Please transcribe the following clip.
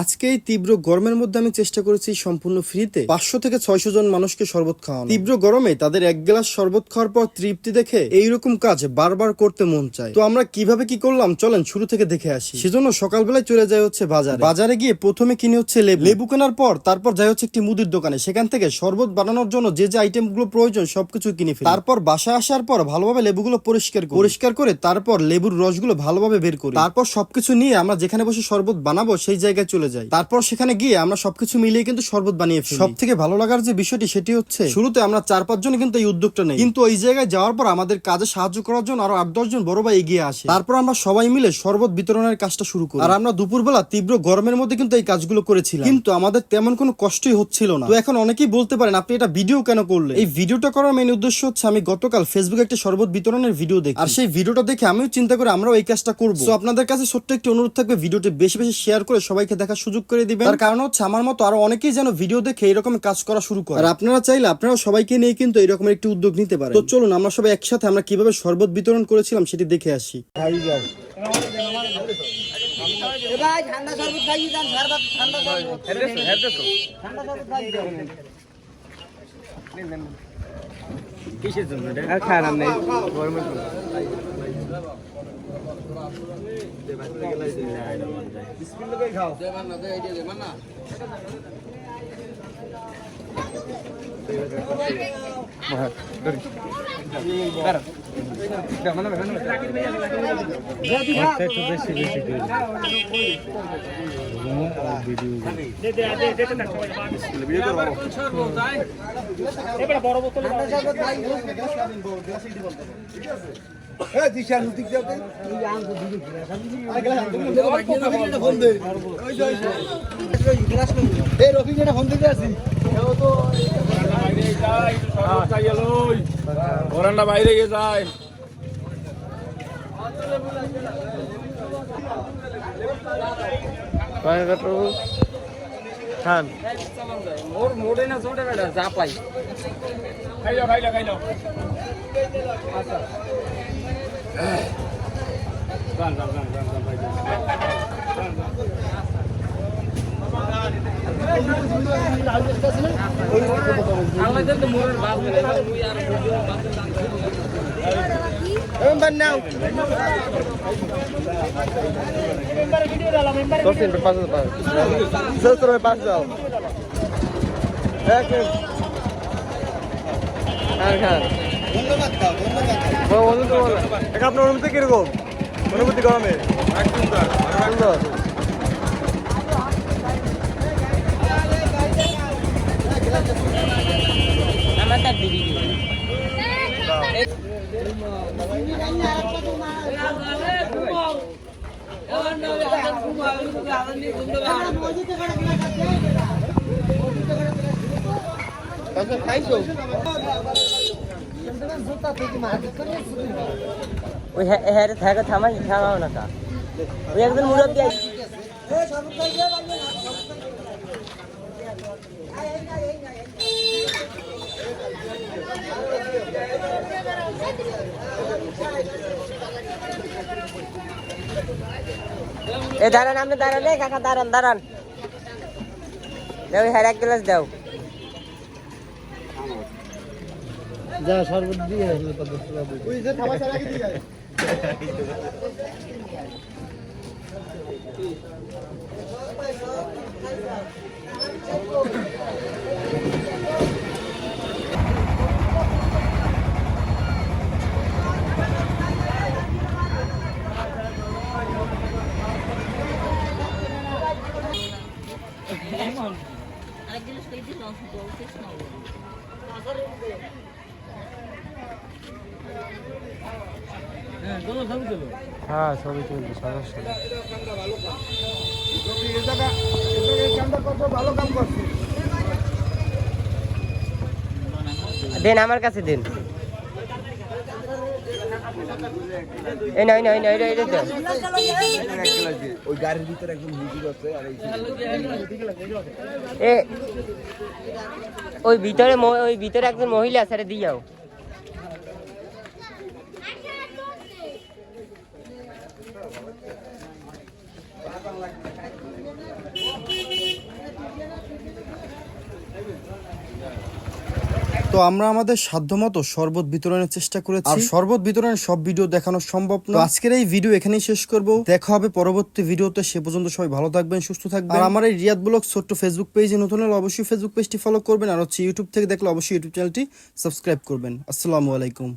আজকে এই তীব্র গরমের মধ্যে আমি চেষ্টা করেছি সম্পূর্ণ ফ্রিতে পাঁচশো থেকে ছয়শো জন মানুষকে শরবত খাওয়ানো। তীব্র গরমে তাদের এক গ্লাস শরবত খাওয়ার পর তৃপ্তি দেখে এইরকম কাজ বারবার করতে মন চায়। তো আমরা কীভাবে কি করলাম? চলেন শুরু থেকে দেখে আসি। সেজন্য সকালবেলায় চলে যায় হচ্ছে বাজারে। বাজারে গিয়ে প্রথমে কিনে হচ্ছে লেবু। লেবু কেনার পর তারপর যাই হচ্ছে একটি মুদির দোকানে। সেখান থেকে শরবত বানানোর জন্য যে যে আইটেমগুলো প্রয়োজন সবকিছু কিনে ফেলি। তারপর বাসায় আসার পর ভালোভাবে লেবুগুলো পরিষ্কার করি। পরিষ্কার করে তারপর লেবুর রসগুলো ভালোভাবে বের করি। তারপর সবকিছু নিয়ে আমরা যেখানে বসে শরবত বানাবো সেই জায়গায় চলে যাই তারপর সেখানে গিয়ে আমরা সবকিছু মিলিয়ে কিন্তু শরবত বানিয়ে ফেলি। সব থেকে ভালো লাগার যে বিষয়টি সেটি হচ্ছে শুরুতে আমরা চার পাঁচ জন কিন্তু এই উদ্যোগটা নেই। কিন্তু ওই জায়গায় যাওয়ার পর আমাদের কাজে সাহায্য করার জন্য আরও আট দশ জন বড় ভাই এগিয়ে আসে। তারপর আমরা সবাই মিলে শরবত বিতরণের কাজটা শুরু করি। আর আমরা দুপুরবেলা তীব্র গরমের মধ্যে কিন্তু এই কাজগুলো করেছিলাম। কিন্তু আমাদের তেমন কোনো কষ্টই হচ্ছিল না। তো এখন অনেকেই বলতে পারেন আপনি এটা ভিডিও কেন করলেন? এই ভিডিওটা করার মেন উদ্দেশ্য হচ্ছে আমি গতকাল ফেসবুকে একটা শরবত বিতরণের ভিডিও দেখি। আর সেই ভিডিওটা দেখে আমিও চিন্তা করে আমরাও এই কাজটা করব। আপনাদের কাছে ছোট্ট একটি অনুরোধ থাকবে ভিডিওটি বেশি বেশি শেয়ার করে সবাইকে দেখার সুযোগ করে দিবেন। তার কারণ হচ্ছে আমার মতো আরও অনেকেই যেন ভিডিও দেখে এরকম কাজ করা শুরু করে। আর আপনারা চাইলে আপনারা সবাইকে নিয়ে কিন্তু এরকম একটি উদ্যোগ নিতে পারেন। তো চলুন আমরা সবাই একসাথে আমরা কীভাবে শরবত বিতরণ করেছিলাম সেটি দেখে আসি। ভাই ঠান্ডা শরবত খাইয়ে দেন শরবত ঠান্ডা শরবত। ঠান্ডা শরবত খাইয়ে দেন আর খারাপ নেই। গরমের জন্য। ঠান্ডা শরবত খাইয়ে ঘোরানটা বাইরে গিয়ে যায়। খান। মোর মোড়ে না ছোটে বেটা যা পাই। খাইলো খাইলো খাইলো। গান গান গান গান গান ভাই আল্লাহ মোরের বাপ মুই আর ভিডিও দশ মিনিট পাঁচ হাজার পাঁচ সত্তর পাঁচ দাও এক মিনিট খান খান ধন্যবাদ অনুভূতি বলো এটা আপনার অনুভূতি কীরকম অনুভূতি গরমে সুন্দর ওই হ্যাঁ হ্যাঁ থাকে থামাই থামাও না তা ওই একজন মুরব্বী আইছে। এ দাঁড়ান আপনি দাঁড়ান এ কাকা দাঁড়ান দাঁড়ান। দেও হ্যাঁ এক গ্লাস দাও। যা শরবত দিয়ে হ্যাঁ সবই চলছে সমস্যা। দেন আমার কাছে দেন এই না এই না এই না দেন। ওই গাড়ির ভিতরে একজন মিউজিক আছে আর এই এ ওই ভিতরে ওই ভিতরে একজন মহিলা আছে রে দিয়াও তো আমরা আমাদের সাধ্যমতো শরবত বিতরণের চেষ্টা করেছি। আর শরবত বিতরণের সব ভিডিও দেখানো সম্ভব না। আজকের এই ভিডিও এখানেই শেষ করব। দেখা হবে পরবর্তী ভিডিওতে। সে পর্যন্ত সবাই ভালো থাকবেন সুস্থ থাকবেন। আর আমার এই রিয়াদ ব্লগ ছোট্ট ফেসবুক পেজে নতুন হলে অবশ্যই ফেসবুক পেজটি ফলো করবেন। আর হচ্ছে ইউটিউব থেকে দেখলে অবশ্যই ইউটিউব চ্যানেলটি সাবস্ক্রাইব করবেন। আসসালামু আলাইকুম।